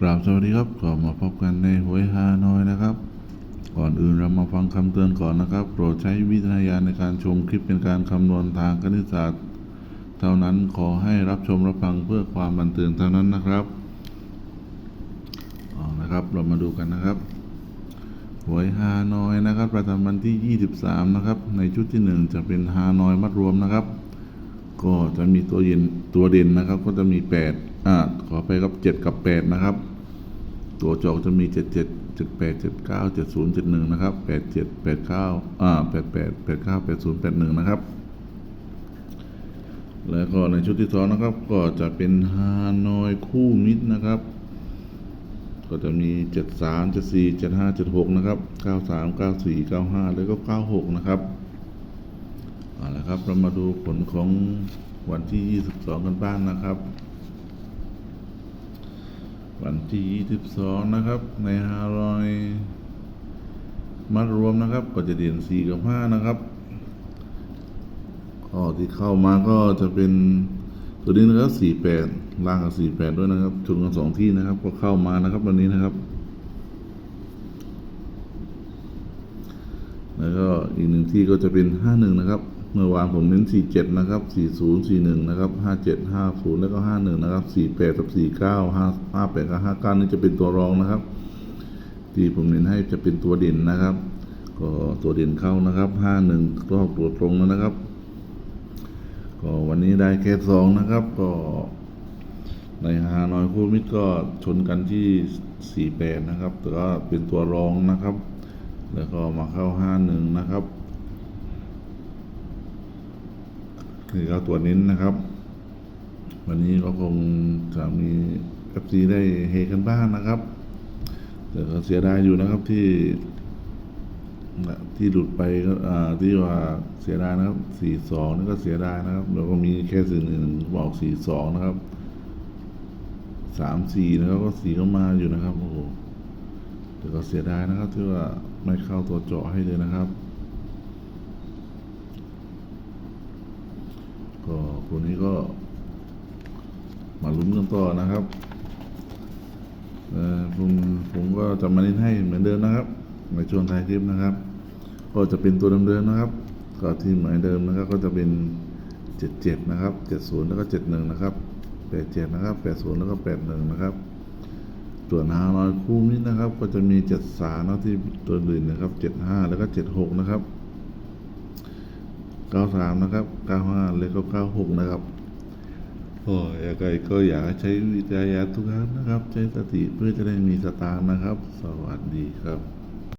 กราบสวัสดีครับก็มาพบกันในหวยฮานอยนะครับ ก่อนอื่นเรามาฟังคำเตือนก่อนนะครับ โปรดใช้วิจารณญาณในการชมคลิปเป็นการคำนวณทางคณิตศาสตร์ เท่านั้นขอให้รับชมรับฟังเพื่อความบันเทิงเท่านั้นนะครับเอานะครับเรามาดูกันนะครับหวยฮานอยนะครับ ประจำวันที่ 23 นะครับ ในชุดที่ 1 จะเป็นฮานอยมัดรวมนะครับ ก็จะมีตัวเย็นตัวเด่นนะครับ ก็จะมี8อ่าขอไปครับ7กับ8นะครับ ตัวจอกจะมี77 78 79 70 71นะครับ87 89อ่า88 89 80 81นะครับ แล้วก็ในชุดที่สองนะครับ ก็จะเป็นฮานอยคู่มิตรนะครับ ก็จะมี73 74 75 76นะครับ93 94 95แล้วก็96นะครับ เอาละครับ เรามาดูผลของวันที่ 22 กันบ้างนะครับ วันที่ 22 นะครับ ในฮารอยมัดรวมนะครับ ก็จะเด่น4กับ 5 นะครับข้อที่เข้ามาก็จะเป็นตัวนี้นะครับ 48 ล่างกับ 48 ด้วยนะครับชนกันสองที่นะครับ ก็เข้ามานะครับ วันนี้นะครับ แล้วก็อีกหนึ่งที่ก็จะเป็น 51 นะครับ เมื่อวานผมเน้น 47 นะครับ 40 41 นะครับ 57 50 แล้วก็ 51 นะครับ 48 กับ49 58 กับ 59 นี่จะเป็นตัวรองนะครับ ที่ผมเน้นให้จะเป็นตัวเด่นนะครับ ก็ตัวเด่นเข้านะครับ 51 รอบตัวตรงแล้วนะครับ ก็วันนี้ได้แค่สองนะครับ ก็ในฮานอยคู่มิตรก็ชนกันที่ 48 นะครับ แต่ก็เป็นตัวรองนะครับ แล้วก็มาเข้า 51 นะครับ คือเข้าตัวเน้นนะครับ วันนี้ก็คงจะมี FC ได้เฮกันบ้างนะครับ แต่ก็เสียดายอยู่นะครับที่ที่หลุดไปก็ที่ว่าเสียดายนะครับ42นี่ก็เสียดายนะครับแล้วก็มีแค่สิ่งหนึ่งบอก42นะครับ34นะครับก็สี่ก็มาอยู่นะครับโอ้โหแต่ก็เสียดายนะครับที่ว่าไม่เข้าตัวเจาะให้เลยนะครับ ก็คนนี้ก็ มาลุ้นกันต่อนะครับผมผมก็จะมาเล่นให้เหมือนเดิมนะครับในช่วงท้ายคลิปนะครับ ก็จะเป็นตัวเดิมๆนะครับ ก็ที่เหมือนเดิมนะครับก็จะเป็น77นะครับ70แล้วก็71นะครับ87นะครับ80แล้วก็81นะครับส่วนหาน้อยคู่นี้นะครับ ก็จะมี73นะที่ตัวอื่นนะครับ75แล้วก็76นะครับ 93 นะครับ 95 แล้วก็ 96 นะครับโอ้ยยังไงก็อยากใช้วิจารณญาณทุกครั้งนะครับ ใช้สติเพื่อจะได้มีสตางค์นะครับ สวัสดีครับ